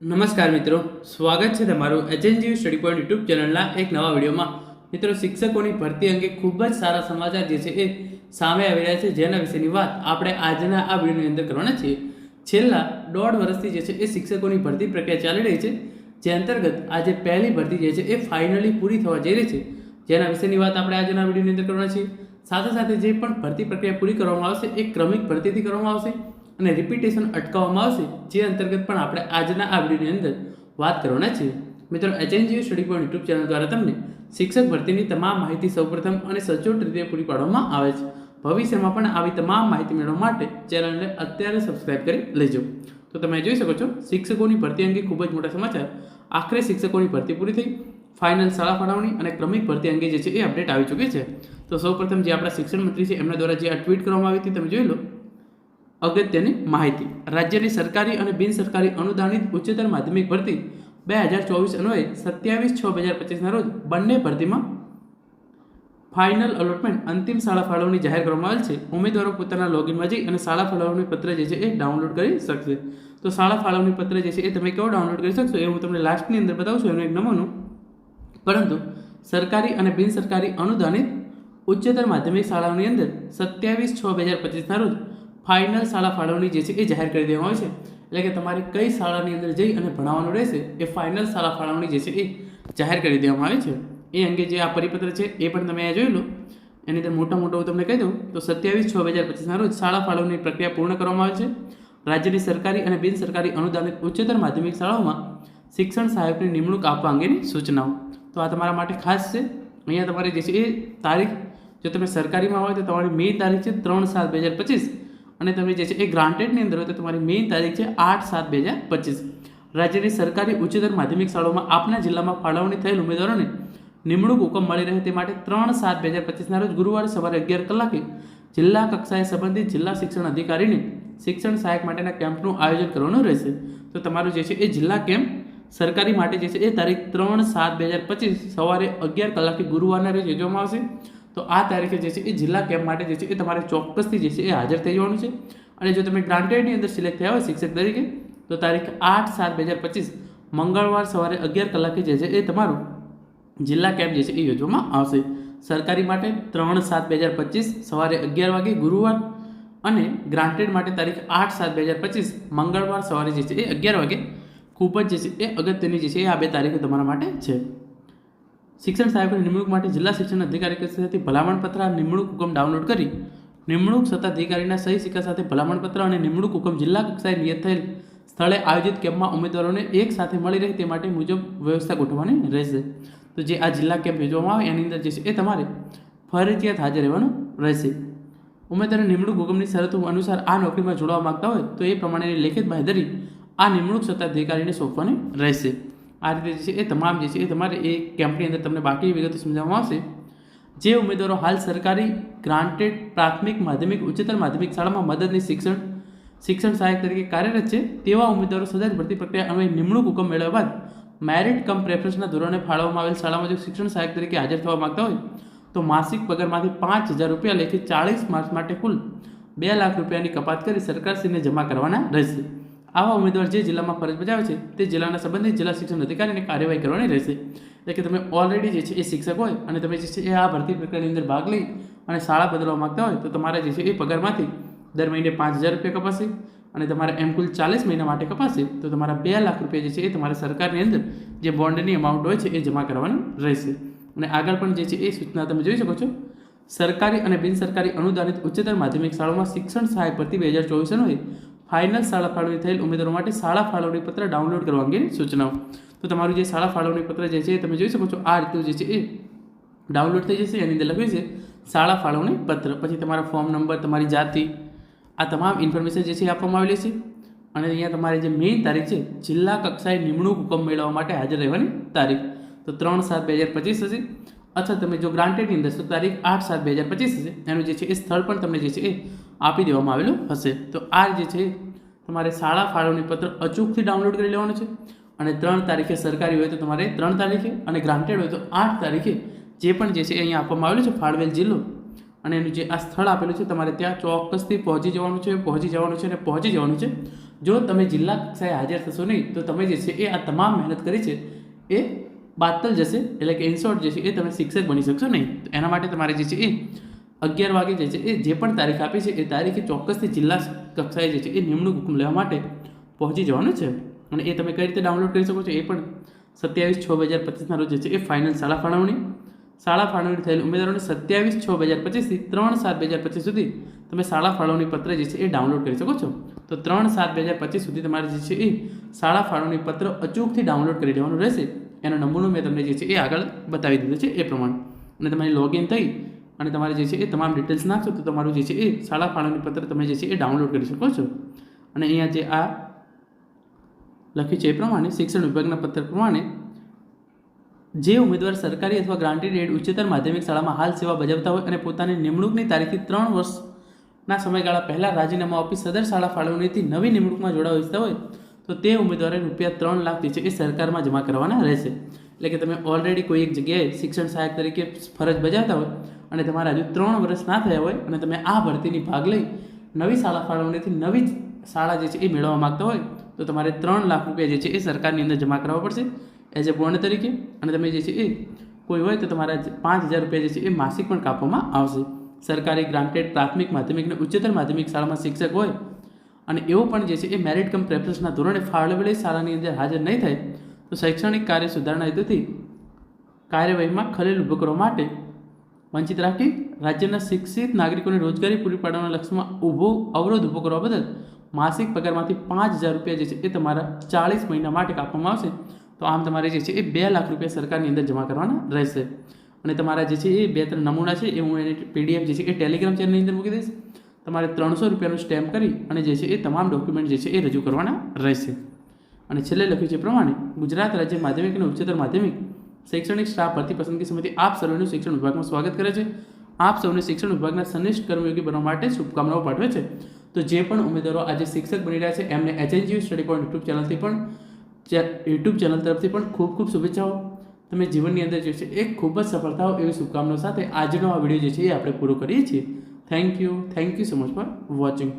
નમસ્કાર મિત્રો, સ્વાગત છે તમારું એચએનજી સ્ટડી પોઈન્ટ યુટ્યુબ ચેનલના એક નવા વિડીયોમાં. મિત્રો, શિક્ષકોની ભરતી અંગે ખૂબ જ સારા સમાચાર જે છે એ સામે આવી રહ્યા છે. જેના વિશેની વાત આપણે આજના આ વિડીયોની અંદર કરવાના છીએ. છેલ્લા દોઢ વર્ષથી જે છે એ શિક્ષકોની ભરતી પ્રક્રિયા ચાલી રહી છે. જે અંતર્ગત આજે પહેલી ભરતી જે છે એ ફાઇનલી પૂરી થવા જઈ રહી છે. જેના વિશેની વાત આપણે આજના વિડીયોની અંદર કરવાના છીએ. સાથે સાથે જે પણ ભરતી પ્રક્રિયા પૂરી કરવામાં આવશે એ ક્રમિક ભરતીથી કરવામાં આવશે. અને રિપીટેશન અટકાવવામાં આવશે, જે અંતર્ગત પણ આપણે આજના આ વિડીયોની અંદર વાત કરવાના છીએ. મિત્રો HNGO study point YouTube channel દ્વારા તમને શિક્ષક ભરતીની તમામ માહિતી સૌપ્રથમ અને સચોટ રીતે પૂરી પાડવામાં આવે છે. ભવિષ્યમાં પણ આવી તમામ માહિતી મેળવવા માટે ચેનલને અત્યારે સબસ્ક્રાઇબ કરી લેજો. તો તમે જોઈ શકો છો, શિક્ષકોની ભરતી અંગે ખૂબ જ મોટા સમાચાર. આખરે શિક્ષકોની ભરતી પૂરી થઈ. ફાઇનલ શાળા ફાળવણી અને ક્રમિક ભરતી અંગે જે છે એ અપડેટ આવી ચૂકી છે. તો સૌપ્રથમ જે આપણા શિક્ષણ મંત્રી છે, એમના દ્વારા જે આ ટ્વીટ કરવામાં આવી હતી, તમે જોઈ લો. અગત્યની માહિતી. રાજ્યની સરકારી અને બિન સરકારી અનુદાનિત ઉચ્ચતર માધ્યમિક ભરતી બે હજાર ચોવીસ અન્વયે સત્યાવીસ છ બે હજાર પચીસના રોજ બંને ભરતીમાં ફાઇનલ અલોટમેન્ટ અંતિમ શાળા ફાળવણી જાહેર કરવામાં આવેલ છે. ઉમેદવારો પોતાના લોગિનમાં જઈ અને શાળા ફાળવણી પત્ર જે છે એ ડાઉનલોડ કરી શકશે. તો શાળા ફાળવણી પત્ર જે છે એ તમે કેવો ડાઉનલોડ કરી શકશો એ હું તમને લાસ્ટની અંદર બતાવું છું, એનું એક નમૂનું. પરંતુ સરકારી અને બિન સરકારી અનુદાનિત ઉચ્ચતર માધ્યમિક શાળાઓની અંદર સત્યાવીસ છ બે હજાર પચીસના રોજ ફાઇનલ શાળા ફાળવણી જે છે એ જાહેર કરી દેવામાં આવે છે. એટલે કે તમારે કઈ શાળાની અંદર જઈ અને ભણાવવાનું રહેશે એ ફાઇનલ શાળા ફાળવણી જે છે એ જાહેર કરી દેવામાં આવે છે. એ અંગે જે આ પરિપત્ર છે એ પણ તમે અહીંયા જોઈ લો. એની અંદર મોટા મોટો હું તમને કહી દઉં તો સત્યાવીસ છ બે હજાર પચીસના રોજ શાળા ફાળવણી પ્રક્રિયા પૂર્ણ કરવામાં આવે છે. રાજ્યની સરકારી અને બિન સરકારી અનુદાનિત ઉચ્ચતર માધ્યમિક શાળાઓમાં શિક્ષણ સહાયકની નિમણૂક આપવા અંગેની સૂચનાઓ. તો આ તમારા માટે ખાસ છે. અહીંયા તમારે જે છે એ તારીખ, જો તમે સરકારીમાં હોય તો તમારી મે તારીખ છે ત્રણ સાત બે હજાર પચીસ. અને તમે જે છે એ ગ્રાન્ટેડની અંદર હોય તો તમારી મેઇન તારીખ છે આઠ સાત બે હજાર પચીસ. રાજ્યની સરકારી ઉચ્ચતર માધ્યમિક શાળાઓમાં આપના જિલ્લામાં ફાળવણી થયેલ ઉમેદવારોને નિમણૂક હુકમ મળી રહે તે માટે ત્રણ સાત બે હજાર પચીસના રોજ ગુરુવારે સવારે અગિયાર કલાકે જિલ્લા કક્ષાએ સંબંધિત જિલ્લા શિક્ષણ અધિકારીને શિક્ષણ સહાયક માટેના કેમ્પનું આયોજન કરવાનું રહેશે. તો તમારું જે છે એ જિલ્લા કેમ્પ સરકારી માટે જે છે એ તારીખ ત્રણ સાત બે હજાર પચીસ સવારે અગિયાર કલાકે ગુરુવારના રોજ યોજવામાં આવશે. તો આ તારીખે જે છે એ જિલ્લા કેમ્પ માટે જે છે એ તમારે ચોક્કસથી જે છે એ હાજર થઈ જવાનું છે. અને જો તમે ગ્રાન્ટેડની અંદર સિલેક્ટ થયા હોય શિક્ષક તરીકે, તો તારીખ આઠ સાત બે હજાર પચીસ મંગળવાર સવારે અગિયાર કલાકે જે છે એ તમારું જિલ્લા કેમ્પ જે છે એ યોજવામાં આવશે. સરકારી માટે ત્રણ સાત બે હજાર પચીસ, સવારે અગિયાર વાગે ગુરુવાર અને ગ્રાન્ટેડ માટે તારીખ આઠ સાત બે હજાર પચીસ મંગળવાર સવારે જે છે એ અગિયાર વાગે ખૂબ જ જે છે એ અગત્યની જે છે એ આ બે તારીખો તમારા માટે છે. શિક્ષણ સહાયકોની નિમણૂક માટે જિલ્લા શિક્ષણ અધિકારી કચેરીથી ભલામણ પત્ર નિમણૂક હુકમ ડાઉનલોડ કરી નિમણૂક સત્તાધિકારીના સહી સિક્કા સાથે ભલામણ પત્ર અને નિમણૂક હુકમ જિલ્લા કક્ષાએ નિયત થયેલ સ્થળે આયોજિત કેમ્પમાં ઉમેદવારોને એક સાથે મળી રહે તે માટે મુજબ વ્યવસ્થા ગોઠવવાની રહેશે. તો જે આ જિલ્લા કેમ્પ યોજવામાં આવે એની અંદર જે છે એ તમારે ફરજિયાત હાજર રહેવાનું રહેશે. ઉમેદવારે નિમણૂક હુકમની શરતો અનુસાર આ નોકરીમાં જોડવા માગતા હોય તો એ પ્રમાણેની લેખિત બાંહેધરી આ નિમણૂક સત્તાધિકારીને સોંપવાની રહેશે. આ રીતે જે છે એ તમામ જે છે એ તમારે એ કેમ્પની અંદર તમને બાકી વિગતો સમજાવવામાં આવશે. જે ઉમેદવારો હાલ સરકારી ગ્રાન્ટેડ પ્રાથમિક માધ્યમિક ઉચ્ચતર માધ્યમિક શાળામાં મદદની શિક્ષણ શિક્ષણ સહાયક તરીકે કાર્યરત છે, તેવા ઉમેદવારો સદર ભરતી પ્રક્રિયા અન્વયે નિમણૂક હુકમ મેળવ્યા બાદ મેરિટ કમ પ્રેફરન્સના ધોરણે ફાળવવામાં આવેલ શાળામાં જો શિક્ષણ સહાયક તરીકે હાજર થવા માગતા હોય, તો માસિક પગારમાંથી પાંચ હજાર રૂપિયા લેખે ચાળીસ માર્ચ માટે કુલ બે લાખ રૂપિયાની કપાત કરી સરકારશ્રીને જમા કરવાના રહેશે. આવા ઉમેદવાર જે જિલ્લામાં ફરજ બજાવે છે, તે જિલ્લાના સંબંધિત જિલ્લા શિક્ષણ અધિકારીને કાર્યવાહી કરવાની રહેશે. એટલે કે તમે ઓલરેડી જે છે એ શિક્ષક હોય અને તમે જે છે એ આ ભરતી પ્રક્રિયાની અંદર ભાગ લઈ અને શાળા બદલવા માગતા હોય, તો તમારા જે છે એ પગારમાંથી દર મહિને પાંચ હજાર રૂપિયા કપાશે અને તમારે એમ કુલ ચાલીસ મહિના માટે કપાશે, તો તમારા બે લાખ રૂપિયા જે છે એ તમારા સરકારની અંદર જે બોન્ડની અમાઉન્ટ હોય છે એ જમા કરવાનું રહેશે. અને આગળ પણ જે છે એ સૂચના તમે જોઈ શકો છો, સરકારી અને બિનસરકારી અનુદાનિત ઉચ્ચતર માધ્યમિક શાળાઓમાં શિક્ષણ સહાય ભરતી બે હજાર ચોવીસ અન્વયે ફાઇનલ શાળા ફાળવણી થયેલ ઉમેદવારો માટે શાળા ફાળવણી પત્ર ડાઉનલોડ કરવા અંગેની સૂચનાઓ. તો તમારું જે શાળા ફાળવણી પત્ર જે છે તમે જોઈ શકો છો. આ રીતે જે છે એ ડાઉનલોડ થઈ જશે. એની અંદર લખ્યું છે, શાળા ફાળવણી પત્ર. પછી તમારા ફોર્મ નંબર, તમારી જાતિ, આ તમામ ઇન્ફોર્મેશન જે છે એ આપવામાં આવેલી છે. અને અહીંયા તમારી જે મેઇન તારીખ છે, જિલ્લા કક્ષાએ નિમણૂક હુકમ મેળવવા માટે હાજર રહેવાની તારીખ. તો ત્રણ સાત બે હજાર પચીસ હશે. અથવા તમે જો ગ્રાન્ટેડની અંદર, તો તારીખ આઠ સાત બે હજાર પચીસ હશે. એનું જે છે એ સ્થળ પણ તમને જે છે એ આપી દેવામાં આવેલું હશે. તો આ જે છે, તમારે શાળા ફાળવણી પત્ર અચૂકથી ડાઉનલોડ કરી લેવાનું છે અને ત્રણ તારીખે સરકારી હોય તો તમારે ત્રણ તારીખે અને ગ્રાન્ટેડ હોય તો આઠ તારીખે જે પણ જે છે અહીંયા આપવામાં આવેલું છે, ફાળવેલ જિલ્લો. અને એનું જે આ સ્થળ આપેલું છે, તમારે ત્યાં ચોક્કસથી પહોંચી જવાનું છે, પહોંચી જવાનું છે અને પહોંચી જવાનું છે. જો તમે જિલ્લા કક્ષાએ હાજર થશો નહીં, તો તમે જે છે એ આ તમામ મહેનત કરી છે, એ બાતલ જશે. એટલે કે ઇનશોર્ટ જે છે એ તમે શિક્ષક બની શકશો નહીં. તો એના માટે તમારે જે છે એ અગિયાર વાગે જે છે. એ જે પણ તારીખ આપી છે, એ તારીખે ચોક્કસથી જિલ્લા કક્ષાએ જે છે, એ નિમણૂક હુકમ લેવા માટે પહોંચી જવાનું છે. અને એ તમે કઈ રીતે ડાઉનલોડ કરી શકો છો, એ પણ સત્યાવીસ છ બે હજાર પચીસના રોજ છે, એ ફાઇનલ શાળા ફાળવણી. શાળા ફાળવણી થયેલ ઉમેદવારોને સત્યાવીસ છ બે હજાર પચીસથી ત્રણ સાત બે હજાર પચીસ સુધી તમે શાળા ફાળવણી પત્ર જે છે, એ ડાઉનલોડ કરી શકો છો. તો ત્રણ સાત બે હજાર પચીસ સુધી તમારે જે છે, એ શાળા ફાળવણી પત્ર અચૂકથી ડાઉનલોડ કરી દેવાનું રહેશે. એનો નમૂનો મેં તમને જે છે, એ આગળ બતાવી દીધો છે, એ પ્રમાણે. અને તમારી લોગિન થઈ અને તમારે જે છે એ તમામ ડિટેલ્સ નાખશો તો તમારું જે છે એ શાળા ફાળવણી પત્ર તમે જે છે એ ડાઉનલોડ કરી શકો છો. અને અહીંયા જે આ લખ્યું છે એ પ્રમાણે શિક્ષણ વિભાગના પત્ર પ્રમાણે જે ઉમેદવાર સરકારી અથવા ગ્રાન્ટેડ એડ ઉચ્ચતર માધ્યમિક શાળામાં હાલ સેવા બજાવતા હોય અને પોતાની નિમણૂકની તારીખથી ત્રણ વર્ષના સમયગાળા પહેલાં રાજીનામું આપી સદર શાળા ફાળવણીથી નવી નિમણૂકમાં જોડાવા હોય તો તે ઉમેદવારે રૂપિયા ત્રણ લાખ જે છે એ સરકારમાં જમા કરવાના રહેશે. એટલે કે તમે ઓલરેડી કોઈ એક જગ્યાએ શિક્ષણ સહાયક તરીકે ફરજ બજાવતા હોય અને તમારા હજુ ત્રણ વર્ષ ના થયા હોય અને તમે આ ભરતીની ભાગ લઈ નવી શાળા ફાળવણીથી નવી શાળા જે છે એ મેળવવા માગતા હોય, તો તમારે ત્રણ લાખ રૂપિયા જે છે એ સરકારની અંદર જમા કરાવવા પડશે એઝ એ બોન્ડ તરીકે. અને તમે જે છે એ કોઈ હોય તો તમારા પાંચ હજાર રૂપિયા જે છે એ માસિક પણ કાપવામાં આવશે. સરકારી ગ્રાન્ટેડ પ્રાથમિક માધ્યમિક અને ઉચ્ચતર માધ્યમિક શાળામાં શિક્ષક હોય અને એવો પણ જે છે એ મેરિટ કમ પ્રેફરન્સના ધોરણે ફાળવેલી શાળાની અંદર હાજર નહીં થાય તો શૈક્ષણિક કાર્ય સુધારણા હેતુથી કાર્યવાહીમાં ખલેલ ઊભો કરવા માટે વંચિત રાખી રાજ્યના શિક્ષિત નાગરિકોને રોજગારી પૂરી પાડવાના લક્ષ્યમાં ઊભો અવરોધ ઊભો કરવા બદલ માસિક પગારમાંથી પાંચ હજાર રૂપિયા જે છે એ તમારા ચાળીસ મહિના માટે કાપવામાં આવશે. તો આમ તમારે જે છે એ બે લાખ રૂપિયા સરકારની અંદર જમા કરવાના રહેશે. અને તમારા જે છે એ બે ત્રણ નમૂના છે એ હું એની પીડીએફ જે છે એ ટેલિગ્રામ ચેનલની અંદર મૂકી દઈશ. તમારે ત્રણસો રૂપિયાનું સ્ટેમ્પ કરી અને જે છે એ તમામ ડોક્યુમેન્ટ જે છે એ રજૂ કરવાના રહેશે. અને છેલ્લે લખ્યું છે પ્રમાણે ગુજરાત રાજ્ય માધ્યમિક અને ઉચ્ચતર માધ્યમિક શૈક્ષણિક સ્ટાફ ભરતી પસંદગી સમિતિ આપ સર્વેનું શિક્ષણ વિભાગમાં સ્વાગત કરે છે. આપ સૌને શિક્ષણ વિભાગના સનિષ્ઠ કર્મયોગી બનવા માટે શુભકામનાઓ પાઠવે છે. તો જે પણ ઉમેદવારો આજે શિક્ષક બની રહ્યા છે, એમને એચએનજીયુ સ્ટડી પોઈન્ટ યુટ્યુબ ચેનલથી પણ યુટ્યુબ ચેનલ તરફથી પણ ખૂબ ખૂબ શુભેચ્છાઓ. તમે જીવનની અંદર જે છે એ ખૂબ જ સફળતાઓ એવી શુભકામનાઓ સાથે આજનો આ વીડિયો જે છે એ આપણે પૂરો કરીએ છીએ. Thank you thank you so much for watching